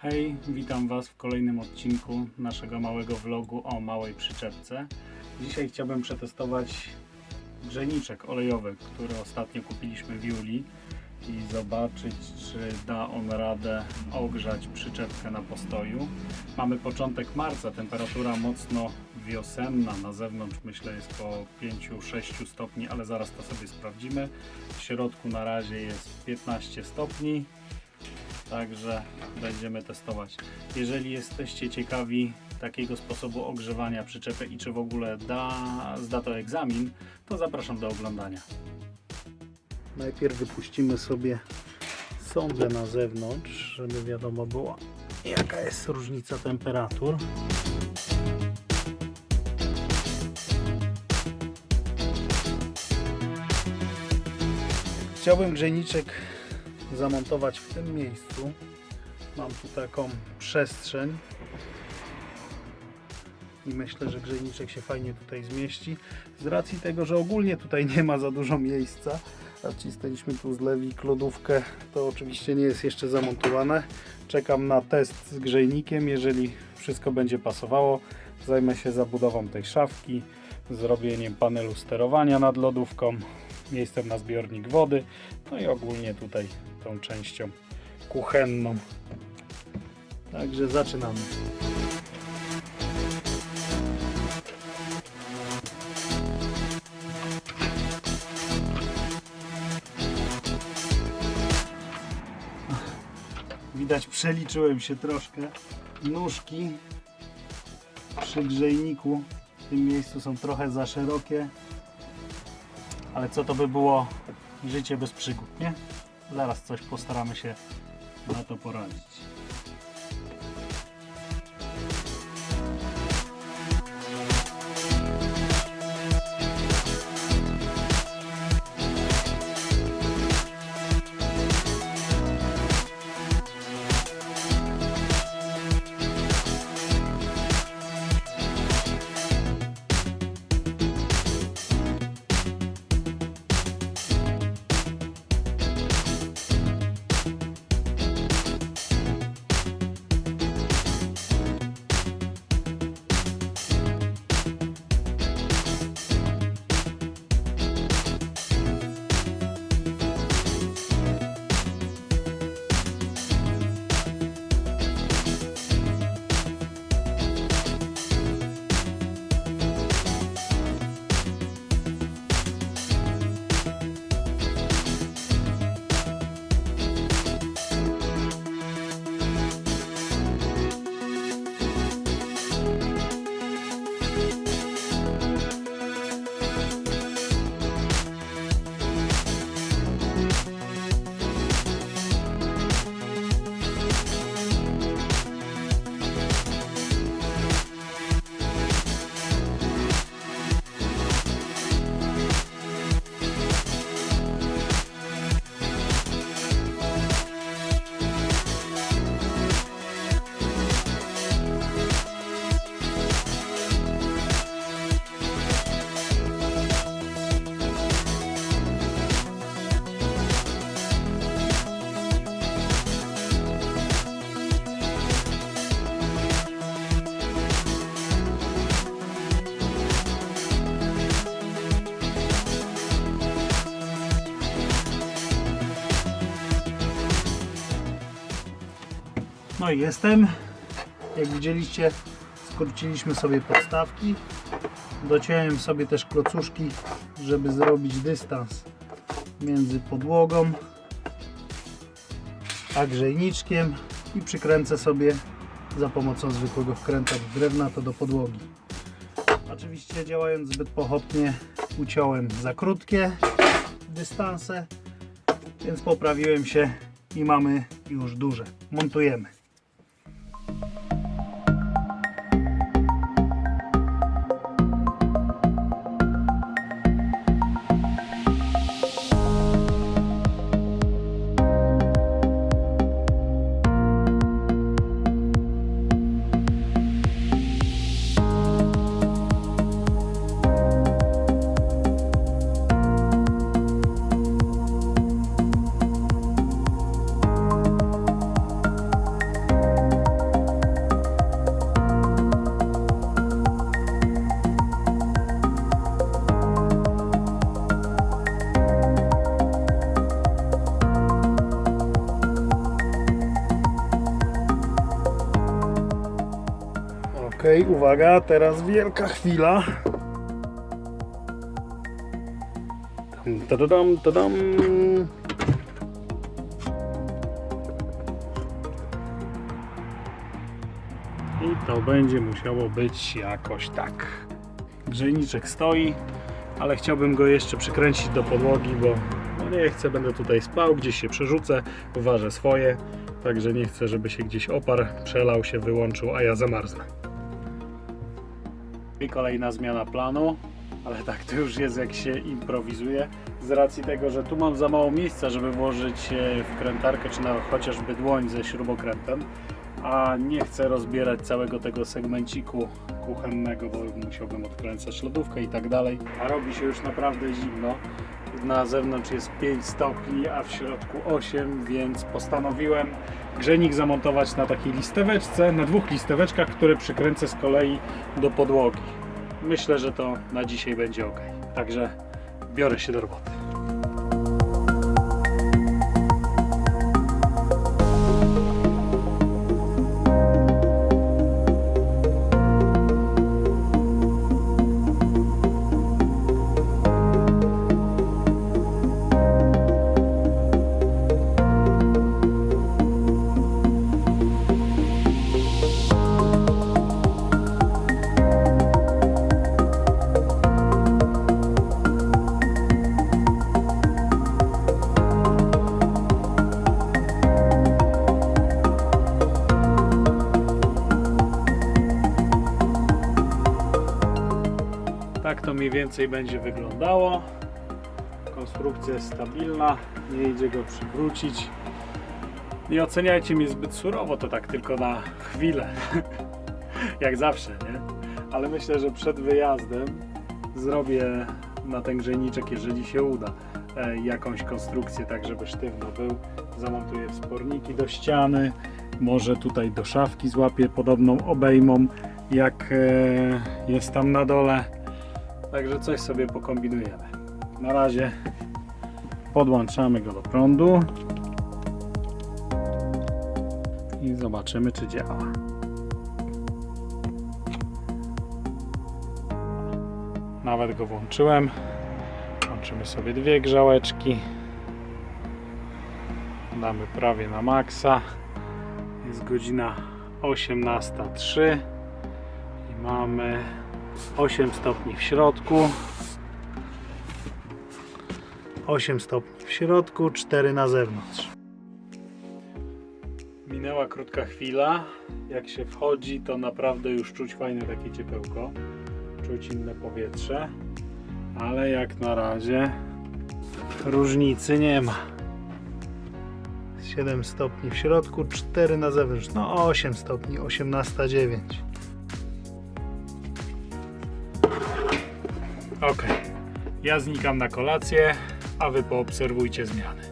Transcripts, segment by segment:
Hej, witam Was w kolejnym odcinku naszego małego vlogu o małej przyczepce. Dzisiaj chciałbym przetestować grzejniczek olejowy, który ostatnio kupiliśmy w Julii i zobaczyć, czy da on radę ogrzać przyczepkę na postoju. Mamy początek marca, temperatura mocno wiosenna, na zewnątrz myślę jest po 5-6 stopni, ale zaraz to sobie sprawdzimy. W środku na razie jest 15 stopni, Także będziemy testować. Jeżeli jesteście ciekawi takiego sposobu ogrzewania przyczepy i czy w ogóle da, zda to egzamin, to zapraszam do oglądania. Najpierw wypuścimy sobie sondę na zewnątrz, żeby wiadomo było jaka jest różnica temperatur. Chciałbym grzejniczek zamontować w tym miejscu. Mam tu taką przestrzeń i myślę, że grzejniczek się fajnie tutaj zmieści. Z racji tego, że ogólnie tutaj nie ma za dużo miejsca, a cisnęliśmy tu z lewik lodówkę, to oczywiście nie jest jeszcze zamontowane. Czekam na test z grzejnikiem. Jeżeli wszystko będzie pasowało, zajmę się zabudową tej szafki, zrobieniem panelu sterowania nad lodówką, miejscem na zbiornik wody, no i ogólnie tutaj tą częścią kuchenną. Także zaczynamy. Widać, przeliczyłem się troszkę. Nóżki przy grzejniku w tym miejscu są trochę za szerokie. Ale co to by było życie bez przygód, nie? Zaraz coś postaramy się na to poradzić. No jestem. Jak widzieliście, skróciliśmy sobie podstawki. Dociąłem sobie też klocuszki, żeby zrobić dystans między podłogą a grzejniczkiem i przykręcę sobie za pomocą zwykłego wkręta drewna to do podłogi. Oczywiście działając zbyt pochopnie uciąłem za krótkie dystanse, więc poprawiłem się i mamy już duże. Montujemy. Uwaga, teraz wielka chwila. Dam, tadadam, tadam. I to będzie musiało być jakoś tak. Grzejniczek stoi, ale chciałbym go jeszcze przykręcić do podłogi, bo no nie chcę, będę tutaj spał, gdzieś się przerzucę, uważę swoje, także nie chcę, żeby się gdzieś oparł, przelał się, wyłączył, a ja zamarznę. I kolejna zmiana planu, ale tak to już jest jak się improwizuje. Z racji tego, że tu mam za mało miejsca, żeby włożyć e, wkrętarkę, czy nawet chociażby dłoń ze śrubokrętem, a nie chcę rozbierać całego tego segmenciku kuchennego, bo musiałbym odkręcać lodówkę i tak dalej. A robi się już naprawdę zimno. Na zewnątrz jest 5 stopni, a w środku 8, więc postanowiłem grzejnik zamontować na takiej listeweczce, na dwóch listeweczkach, które przykręcę z kolei do podłogi. Myślę, że to na dzisiaj będzie ok. Także biorę się do roboty. Mniej więcej będzie wyglądało. Konstrukcja jest stabilna, nie idzie go przywrócić. Nie oceniajcie mnie zbyt surowo, to tak tylko na chwilę. Jak zawsze, nie? Ale myślę, że przed wyjazdem zrobię na ten grzejniczek, jeżeli się uda, e, jakąś konstrukcję, tak żeby sztywno był. Zamontuję wsporniki do ściany, może tutaj do szafki złapię podobną obejmą, jak e, jest tam na dole. Także coś sobie pokombinujemy. Na razie podłączamy go do prądu i zobaczymy, czy działa. Nawet go włączyłem. Włączymy sobie dwie grzałeczki. Damy prawie na maksa. Jest godzina 18.03 i mamy 8 stopni w środku. 8 stopni w środku, 4 na zewnątrz. Minęła krótka chwila. Jak się wchodzi, to naprawdę już czuć fajne takie ciepełko. Czuć inne powietrze. Ale jak na razie różnicy nie ma. 7 stopni w środku, 4 na zewnątrz. No 8 stopni, 18,9. Ok, ja znikam na kolację, a wy poobserwujcie zmiany.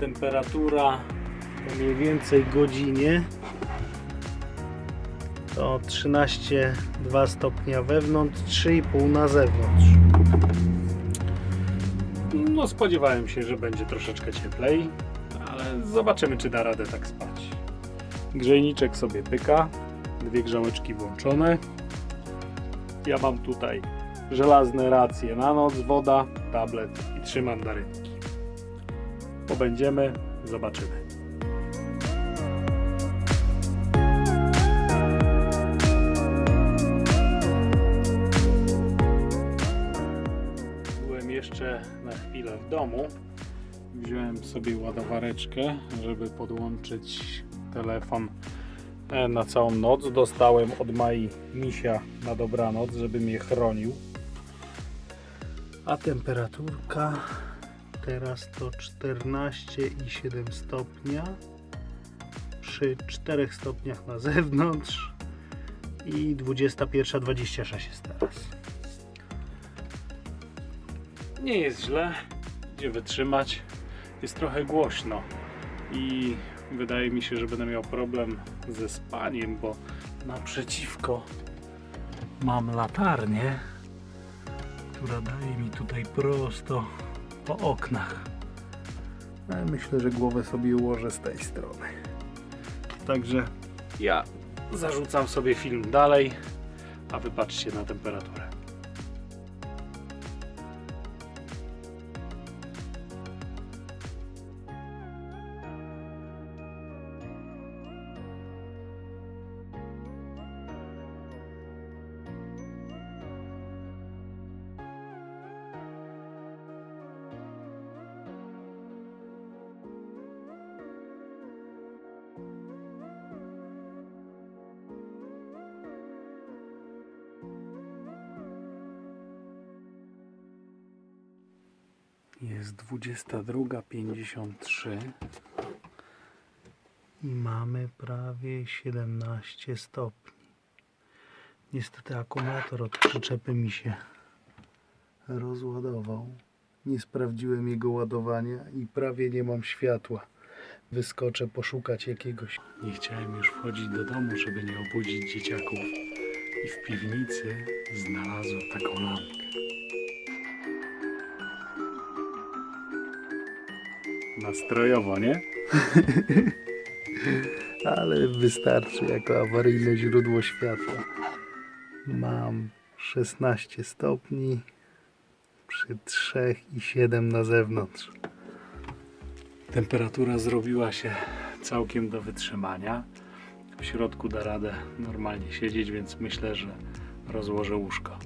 Temperatura po mniej więcej godzinie to 13,2 stopnia wewnątrz, 3,5 na zewnątrz. No spodziewałem się, że będzie troszeczkę cieplej, ale zobaczymy czy da radę tak spać. Grzejniczek sobie pyka, dwie grzałeczki włączone. Ja mam tutaj żelazne racje na noc, woda, tablet i trzy mandarynki. Pobędziemy, zobaczymy. Byłem jeszcze na chwilę w domu. Wziąłem sobie ładowareczkę, żeby podłączyć telefon e, na całą noc. Dostałem od Mai misia na dobranoc, żeby mnie chronił. A temperaturka teraz to 14,7 stopnia. Przy 4 stopniach na zewnątrz i 21.26 jest teraz. Nie jest źle, gdzie wytrzymać. Jest trochę głośno i wydaje mi się, że będę miał problem ze spaniem, bo naprzeciwko mam latarnię, która daje mi tutaj prosto po oknach. Ale myślę, że głowę sobie ułożę z tej strony. Także ja zarzucam sobie film dalej, a wy patrzcie na temperaturę. Jest 22.53 i mamy prawie 17 stopni. Niestety akumulator od przyczepy mi się rozładował. Nie sprawdziłem jego ładowania i prawie nie mam światła. Wyskoczę poszukać jakiegoś. Nie chciałem już wchodzić do domu, żeby nie obudzić dzieciaków. I w piwnicy znalazłem taką lampkę. Nastrojowo, nie? Ale wystarczy jako awaryjne źródło światła. Mam 16 stopni przy 3 i 7 na zewnątrz. Temperatura zrobiła się całkiem do wytrzymania. W środku da radę normalnie siedzieć, więc myślę, że rozłożę łóżko.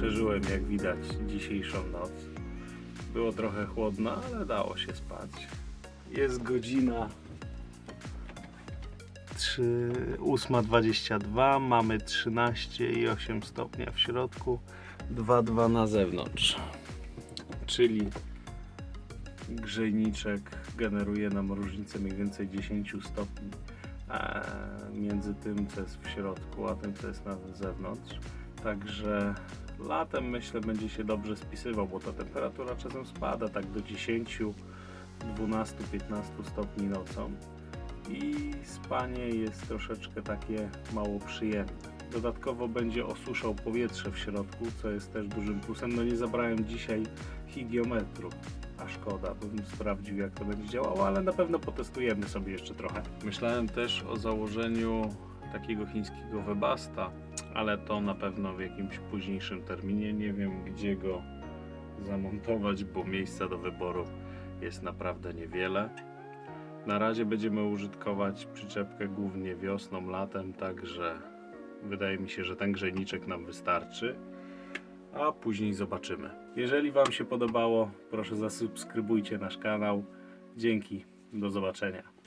Przeżyłem jak widać dzisiejszą noc. Było trochę chłodno, ale dało się spać. Jest godzina 3 8.22, mamy 13,8 stopnia w środku, 2,2 na zewnątrz. Czyli grzejniczek generuje nam różnicę mniej więcej 10 stopni między tym, co jest w środku, a tym, co jest na zewnątrz. Także latem myślę będzie się dobrze spisywał, bo ta temperatura czasem spada tak do 10, 12, 15 stopni nocą i spanie jest troszeczkę takie mało przyjemne. Dodatkowo będzie osuszał powietrze w środku, co jest też dużym plusem. No nie zabrałem dzisiaj higiometru, a szkoda, bym sprawdził jak to będzie działało, ale na pewno potestujemy sobie jeszcze trochę. Myślałem też o założeniu takiego chińskiego webasta, ale to na pewno w jakimś późniejszym terminie. Nie wiem gdzie go zamontować, bo miejsca do wyboru jest naprawdę niewiele. Na razie będziemy użytkować przyczepkę głównie wiosną, latem, także wydaje mi się, że ten grzejniczek nam wystarczy, a później zobaczymy. Jeżeli Wam się podobało, proszę zasubskrybujcie nasz kanał. Dzięki, do zobaczenia.